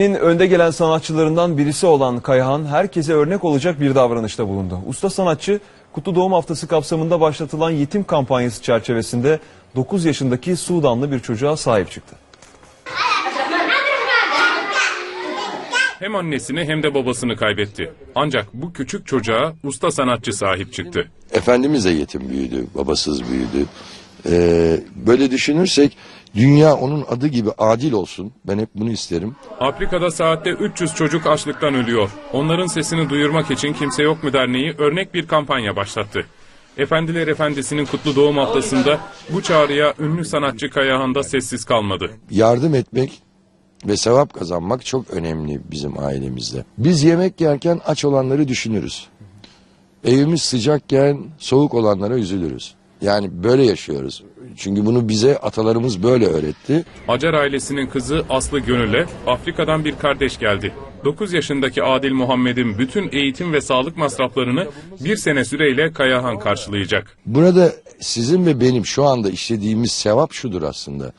önde gelen sanatçılarından birisi olan Kayahan herkese örnek olacak bir davranışta bulundu. Usta sanatçı Kutlu Doğum Haftası kapsamında başlatılan yetim kampanyası çerçevesinde 9 yaşındaki Sudanlı bir çocuğa sahip çıktı. Hem annesini hem de babasını kaybetti. Ancak bu küçük çocuğa usta sanatçı sahip çıktı. Efendimiz de yetim büyüdü, babasız büyüdü. Ee, böyle düşünürsek dünya onun adı gibi adil olsun. Ben hep bunu isterim. Afrika'da saatte 300 çocuk açlıktan ölüyor. Onların sesini duyurmak için Kimse Yok mu Derneği örnek bir kampanya başlattı. Efendiler Efendisi'nin kutlu doğum haftasında bu çağrıya ünlü sanatçı Kayahan da sessiz kalmadı. Yardım etmek ve sevap kazanmak çok önemli bizim ailemizde. Biz yemek yerken aç olanları düşünürüz. Evimiz sıcakken soğuk olanlara üzülürüz. Yani böyle yaşıyoruz. Çünkü bunu bize atalarımız böyle öğretti. Acar ailesinin kızı Aslı Gönül'e Afrika'dan bir kardeş geldi. 9 yaşındaki Adil Muhammed'in bütün eğitim ve sağlık masraflarını bir sene süreyle Kayahan karşılayacak. Burada sizin ve benim şu anda işlediğimiz sevap şudur aslında.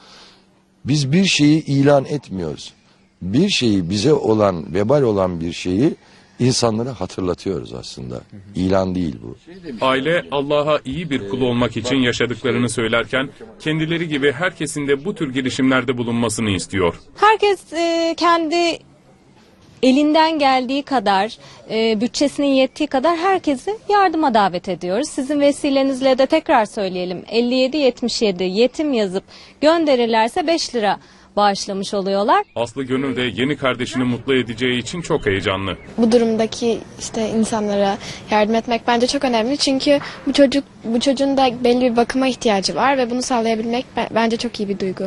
Biz bir şeyi ilan etmiyoruz. Bir şeyi bize olan, vebal olan bir şeyi insanlara hatırlatıyoruz aslında. İlan değil bu. Aile Allah'a iyi bir kul olmak için yaşadıklarını söylerken kendileri gibi herkesin de bu tür girişimlerde bulunmasını istiyor. Herkes e, kendi elinden geldiği kadar, e, bütçesinin yettiği kadar herkesi yardıma davet ediyoruz. Sizin vesilenizle de tekrar söyleyelim. 5777 yetim yazıp gönderirlerse 5 lira bağışlamış oluyorlar. Aslı Gönül de yeni kardeşini mutlu edeceği için çok heyecanlı. bu durumdaki işte insanlara yardım etmek bence çok önemli. Çünkü bu çocuk bu çocuğun da belli bir bakıma ihtiyacı var ve bunu sağlayabilmek be- bence çok iyi bir duygu.